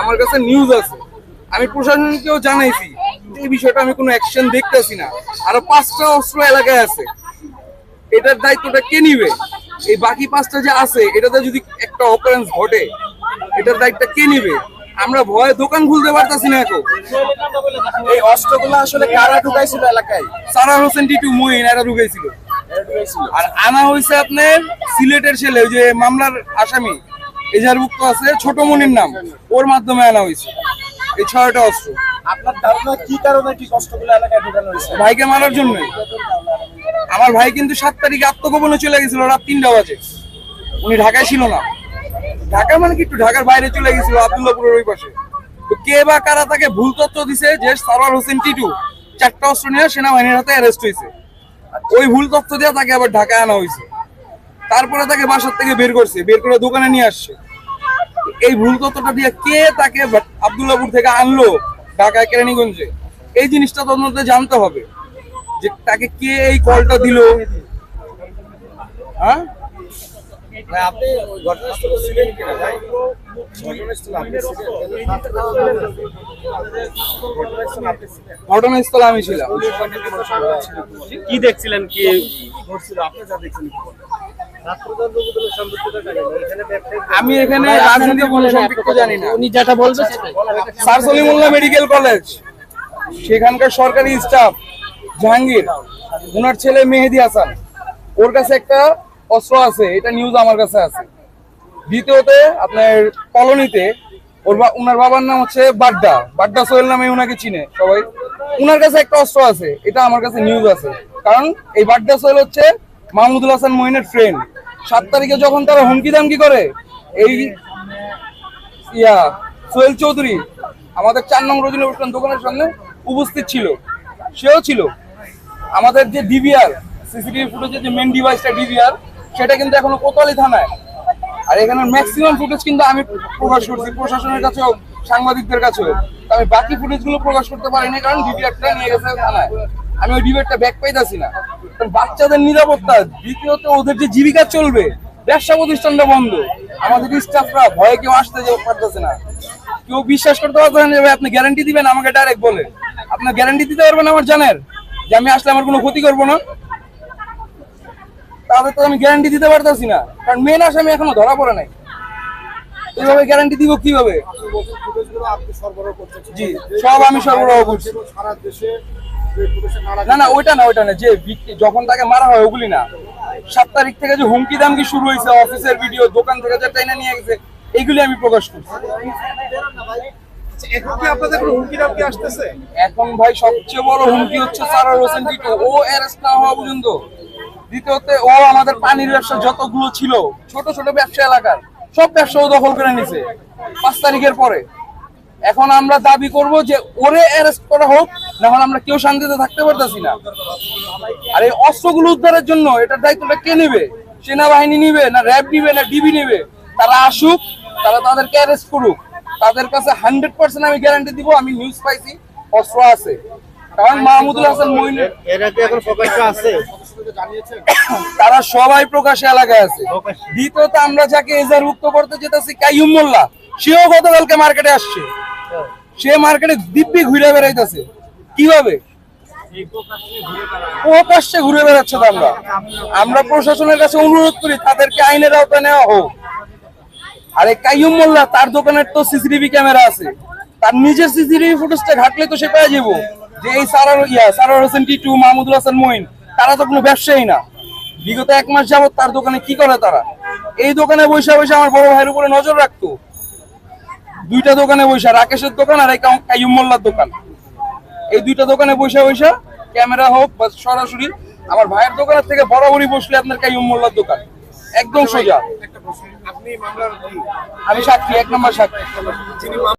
আমার কাছে নিউজ আছে। আমি প্রশাসনকেও জানাইছি এই বিষয়টা আমি কোনো অ্যাকশন দেখতেছি না। আরও পাঁচটা অস্ত্র এলাকায় আছে। এটার দায়িত্বটা কে নিবে? এই বাকি পাঁচটা যে আছে এটাতে যদি একটা অকারেন্স ঘটে এটার দায়িত্ব কে নিবে? আমরা ভয়ে দোকান খুলতে পারতাছি না এখন। এই অস্ত্রগুলো আসলে কারা ঢুকাইছিল এলাকায়? সারা হোসেন টিটু মহিন এরা ঢুকেছিল আর আনা হয়েছে আপনার সিলেটের ছেলে ওই যে মামলার আসামি। এজাহারভুক্ত আছে ছোট মনির নাম। ওর মাধ্যমে আনা হয়েছে। এই ছয়টা অস্ত্র। আপনার ধারণা কি কারণে কি অস্ত্রগুলো এলাকায় ঢুকানো হয়েছে? ভাইকে মারার জন্য আমার ভাই কিন্তু সাত তারিখে আত্মগোপনে চলে গেছিল রাত তিনটা বাজে। উনি ঢাকায় ছিল না। ঢাকা মানে কি একটু ঢাকার বাইরে চলে গেছিল আব্দুল্লাপুরের ওই পাশে। তো কে বা কারা তাকে ভুল তথ্য দিছে যে সারোয়ার হোসেন টিটু চারটা অস্ত্র নিয়ে সেনাবাহিনীর হাতে অ্যারেস্ট হয়েছে। ওই ভুল তথ্য দিয়ে তাকে আবার ঢাকায় আনা হয়েছে। তারপরে তাকে বাসার থেকে বের করছে বের করে দোকানে নিয়ে আসছে। এই ভুল তথ্যটা দিয়ে কে তাকে আব্দুল্লাপুর থেকে আনলো ঢাকায় কেরানীগঞ্জে? এই জিনিসটা তদন্তে জানতে হবে যে তাকে কে এই কলটা দিল। হ্যাঁ? আপনি ঘটনাস্থলে ছিলেন কিনা ভাই? ঘটনাস্থলে আমি ছিলাম। কি দেখছিলেন কি? ঘটছিল? আপনি যা দেখছেন আমি এখানে রাজনীতির কোনো সম্পৃক্ত জানি না। উনি যেটা বলবে স্যার সলিমুল্লাহ মেডিকেল কলেজ সেখানকার সরকারি স্টাফ জাহাঙ্গীর ওনার ছেলে মেহেদি হাসান। ওর কাছে একটা অস্ত্র আছে এটা নিউজ আমার কাছে আছে। দ্বিতীয়তে আপনার কলোনিতে ওর বা- ওনার বাবার নাম হচ্ছে বাড্ডা। বাড্ডা সোহেল নামে ওনাকে চিনে সবাই। ওনার কাছে একটা অস্ত্র আছে এটা আমার কাছে নিউজ আছে। কারণ এই বাড্ডা সোহেল হচ্ছে মাহমুদুল হাসান মহিনের ফ্রেন্ড সাত তারিখে যখন তারা হুমকি দামকি করে, এই ইয়া, সোহেল চৌধুরী আমাদের চার নং রজনী অনুষ্ঠান দোকানের সামনে উপস্থিত ছিল। সেও ছিল। আমাদের যে ডিভিআর সিসিটিভি ফুটেজের যে মেন ডিভাইসটা ডিভিআর সেটা কিন্তু এখনও কোতোয়ালি থানায়। আর এখানে ম্যাক্সিমাম ফুটেজ কিন্তু আমি প্রকাশ করছি প্রশাসনের কাছেও, সাংবাদিকদের কাছেও। আমি বাকি ফুটেজগুলো প্রকাশ করতে পারিনি কারণ ডিভিআরটা নিয়ে গেছে থানায়। আমি ওই ডিভিআরটা ব্যাক পাইতাছি না। বাচ্চাদের নিরাপত্তা দ্বিতীয়ত ওদের যে জীবিকা চলবে ব্যবসা প্রতিষ্ঠানটা বন্ধ। আমাদের স্টাফরা ভয়ে কেউ আসতে যে পারতেছে না। কেউ বিশ্বাস করতে পারতেছে না আপনি গ্যারান্টি দিবেন আমাকে ডাইরেক্ট বলে আপনার গ্যারান্টি দিতে পারবেন আমার জানের যে আমি আসলে আমার কোনো ক্ষতি করব না। তাদের তো আমি গ্যারান্টি দিতে পারতেছি না। কারণ মেন আসামি এখনও ধরা পড়ে নাই। এইভাবে গ্যারান্টি দিব কীভাবে? জি সব আমি সরবরাহ করছি। সারা দেশে না না ওইটা না ওইটা না যে যখন তাকে মারা হয় ওগুলি না। সাত তারিখ থেকে যে হুমকি দামকি শুরু হয়েছে অফিসের ভিডিও দোকান থেকে যে টাইনা নিয়ে গেছে এইগুলি আমি প্রকাশ করছি। আসতেছে? এখন ভাই সবচেয়ে বড় হুমকি হচ্ছে সারার হোসেন টিটু। ও অ্যারেস্ট না হওয়া পর্যন্ত। দ্বিতীয়ত ও আমাদের পানির ব্যবসা যতগুলো ছিল ছোট ছোট ব্যবসা এলাকার সব ব্যবসা ও দখল করে নিছে পাঁচ তারিখের পরে। এখন আমরা দাবি করব যে ওরে অ্যারেস্ট করা হোক না হলে আমরা কেউ শান্তিতে থাকতে পারতেছি না। আর এই অস্ত্রগুলো উদ্ধারের জন্য এটার দায়িত্বটা কে নেবে? সেনাবাহিনী নিবে না র্যাব নিবে না ডিবি নেবে? তারা আসুক তারা তাদেরকে অ্যারেস্ট করুক। তাদের কাছে হান্ড্রেড পার্সেন্ট আমি গ্যারান্টি দিব আমি নিউজ পাইছি অস্ত্র আছে। কারণ মাহমুদুল হাসান তারা সবাই প্রকাশ্যে এলাকায় আছে। দ্বিতীয়ত আমরা যাকে এজারভুক্ত করতে যেতেছি কাইয়ুম মোল্লা। সেও গতকালকে মার্কেটে আসছে। সে মার্কেটে দিব্যি ঘুরে বেড়াইতেছে। কীভাবে? প্রকাশ্যে ঘুরে বেড়াচ্ছে। তো আমরা আমরা প্রশাসনের কাছে অনুরোধ করি তাদেরকে আইনের আওতায় নেওয়া হোক। আরে কাইয়ুম মোল্লা তার দোকানের তো সিসিটিভি ক্যামেরা আছে। তার নিজের সিসিটিভি ফুটেজটা ঘাটলে তো সে পেয়ে যাব। যে এই সারার ইয়া সারার হোসেন টিটু মাহমুদুল হাসান মঈন তারা তো কোনো ব্যবসায়ী না। বিগত এক মাস যাবত তার দোকানে কি করে তারা? এই দোকানে বসে বসে আমার বড় ভাইয়ের উপরে নজর রাখতো। দুইটা দোকানে বসে রাকেশের দোকান আর এই কাইয়ুম মোল্লার দোকান। এই দুইটা দোকানে বসে বসে ক্যামেরা হোক বা সরাসরি আমার ভাইয়ের দোকানের থেকে বরাবরই বসলে আপনার কাইম মোল্লার দোকান। একদম সোজা। আমি সাক্ষী এক নম্বর সাক্ষী।